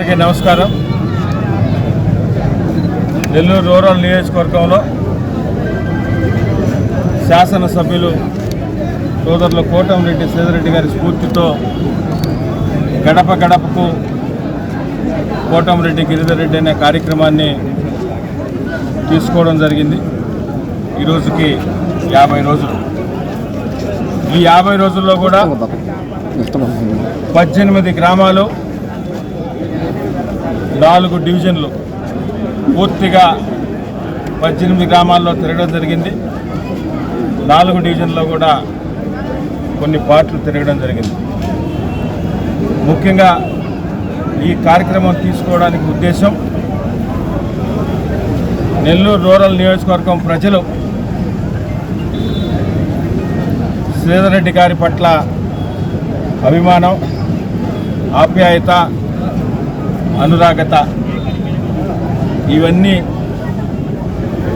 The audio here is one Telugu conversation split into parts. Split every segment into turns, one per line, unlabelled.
అందరికీ నమస్కారం. నెల్లూరు రూరల్ నియోజకవర్గంలో శాసనసభ్యులు సోదరులు కోటంరెడ్డి సేదరెడ్డి గారి స్ఫూర్తితో గడప గడపకు కోటంరెడ్డి గిరిధర్ రెడ్డి అనే కార్యక్రమాన్ని తీసుకోవడం జరిగింది. ఈరోజుకి యాభై రోజులు. ఈ యాభై రోజుల్లో కూడా పద్దెనిమిది గ్రామాలు నాలుగు డివిజన్లు పూర్తిగా పద్దెనిమిది గ్రామాల్లో తిరగడం జరిగింది. నాలుగు డివిజన్లో కూడా కొన్ని పార్ట్లు తిరగడం జరిగింది. ముఖ్యంగా ఈ కార్యక్రమం తీసుకోవడానికి ఉద్దేశం నెల్లూరు రూరల్ నియోజకవర్గం ప్రజలు శ్రీధరెడ్డి గారి పట్ల అభిమానం ఆప్యాయత అనురాగత. ఇవన్నీ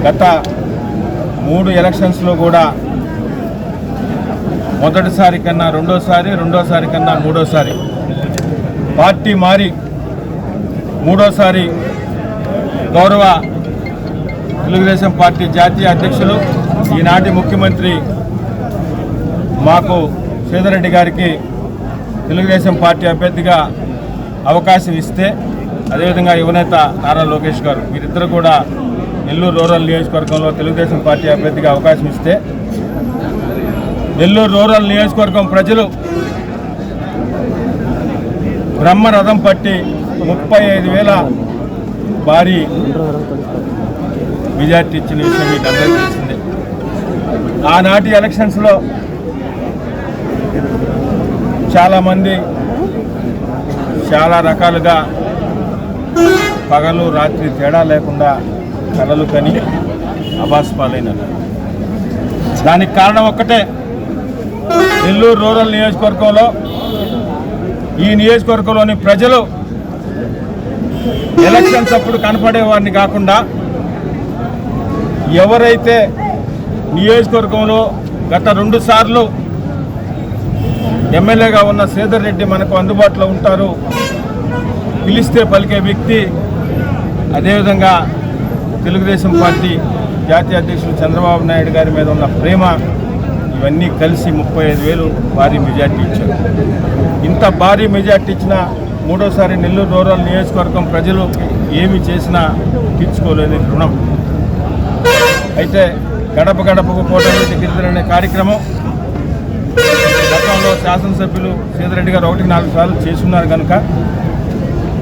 గత మూడు ఎలక్షన్స్లో కూడా మొదటిసారి కన్నా రెండోసారి రెండోసారి కన్నా మూడోసారి. పార్టీ మారి మూడోసారి గౌరవ తెలుగుదేశం పార్టీ జాతీయ అధ్యక్షులు ఈనాటి ముఖ్యమంత్రి మాకు శ్రీధరెడ్డి గారికి తెలుగుదేశం పార్టీ అభ్యర్థిగా అవకాశం ఇస్తే అదేవిధంగా యువనేత నారా లోకేష్ గారు వీరిద్దరు కూడా నెల్లూరు రూరల్ నియోజకవర్గంలో తెలుగుదేశం పార్టీ అభ్యర్థిగా అవకాశం ఇస్తే నెల్లూరు రూరల్ నియోజకవర్గం ప్రజలు బ్రహ్మరథం పట్టి ముప్పై ఐదు వేల భారీ మెజార్టీ ఇచ్చిన విషయం మీకు అందరికీ తెలిసిందే. ఆనాటి ఎలక్షన్స్లో చాలామంది చాలా రకాలుగా పగలు రాత్రి తేడా లేకుండా కలలు కని అబాస్ పాలైనారు. దానికి కారణం ఒక్కటే. నెల్లూరు రూరల్ నియోజకవర్గంలో ఈ నియోజకవర్గంలోని ప్రజలు ఎలక్షన్స్ అప్పుడు కనపడే వారిని కాకుండా ఎవరైతే నియోజకవర్గంలో గత రెండు సార్లు ఎమ్మెల్యేగా ఉన్న శ్రీధర్ రెడ్డి మనకు అందుబాటులో ఉంటారు పిలిస్తే పలికే వ్యక్తి అదేవిధంగా తెలుగుదేశం పార్టీ జాతీయ అధ్యక్షులు చంద్రబాబు నాయుడు గారి మీద ఉన్న ప్రేమ ఇవన్నీ కలిసి ముప్పై ఐదు వేలు భారీ మెజార్టీ ఇచ్చారు. ఇంత భారీ మెజార్టీ ఇచ్చిన మూడోసారి నెల్లూరు రూరల్ నియోజకవర్గం ప్రజలు ఏమి చేసినా తీర్చుకోలేని రుణం. అయితే గడప గడపకు పోటీ గిరిజన కార్యక్రమం గతంలో శాసనసభ్యులు సీతారెడ్డి గారు ఒకటి నాలుగు సార్లు చేస్తున్నారు కనుక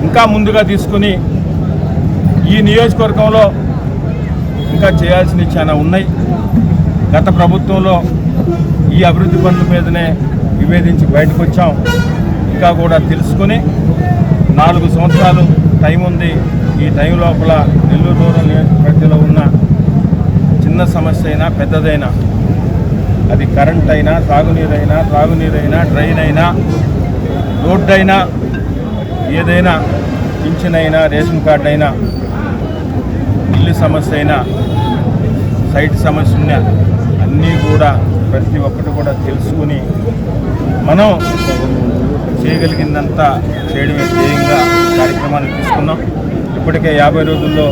ఇంకా ముందుగా తీసుకుని ఈ నియోజకవర్గంలో ఇంకా చేయాల్సినవి చాలా ఉన్నాయి. గత ప్రభుత్వంలో ఈ అభివృద్ధి పనుల మీదనే నివేదించి బయటకు వచ్చాం ఇంకా కూడా తెలుసుకుని నాలుగు సంవత్సరాలు టైం ఉంది. ఈ టైం లోపల నెల్లూరు రూరల్ నియోజకవర్గంలో ఉన్న చిన్న సమస్య అయినా పెద్దదైనా అది కరెంట్ అయినా తాగునీరైనా త్రాగునీరైనా డ్రైన్ అయినా రోడ్డు అయినా ఏదైనా పింఛన్ అయినా రేషన్ కార్డు అయినా ఇల్లు సమస్య అయినా సైట్ సమస్య ఉన్నా అన్నీ కూడా ప్రతి ఒక్కటి కూడా తెలుసుకుని మనం చేయగలిగిందంతా చేయడమే ధ్యేయంగా కార్యక్రమాన్ని తీసుకున్నాం. ఇప్పటికే యాభై రోజుల్లో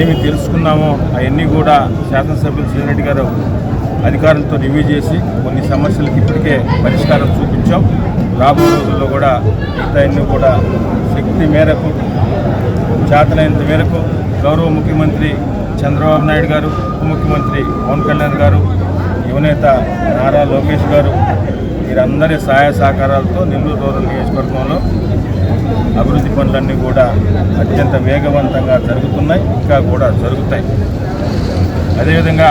ఏమి తెలుసుకున్నామో అవన్నీ కూడా శాసనసభ్యులు శ్రీరెడ్డి గారు అధికారులతో రివ్యూ చేసి కొన్ని సమస్యలకు ఇప్పటికే పరిష్కారం చూపించాం. రాబో రోజుల్లో కూడా మిగతాయన్ని కూడా శక్తి మేరకు చేతనైనంత మేరకు గౌరవ ముఖ్యమంత్రి చంద్రబాబు నాయుడు గారు ఉప ముఖ్యమంత్రి పవన్ కళ్యాణ్ గారు యువనేత నారా లోకేష్ గారు వీరందరి సహాయ సహకారాలతో నెల్లూరు రూరల్ నియోజకవర్గంలో అభివృద్ధి పనులన్నీ కూడా అత్యంత వేగవంతంగా జరుగుతున్నాయి ఇంకా కూడా జరుగుతాయి. అదేవిధంగా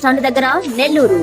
bus stand దగ్గర నెల్లూరు.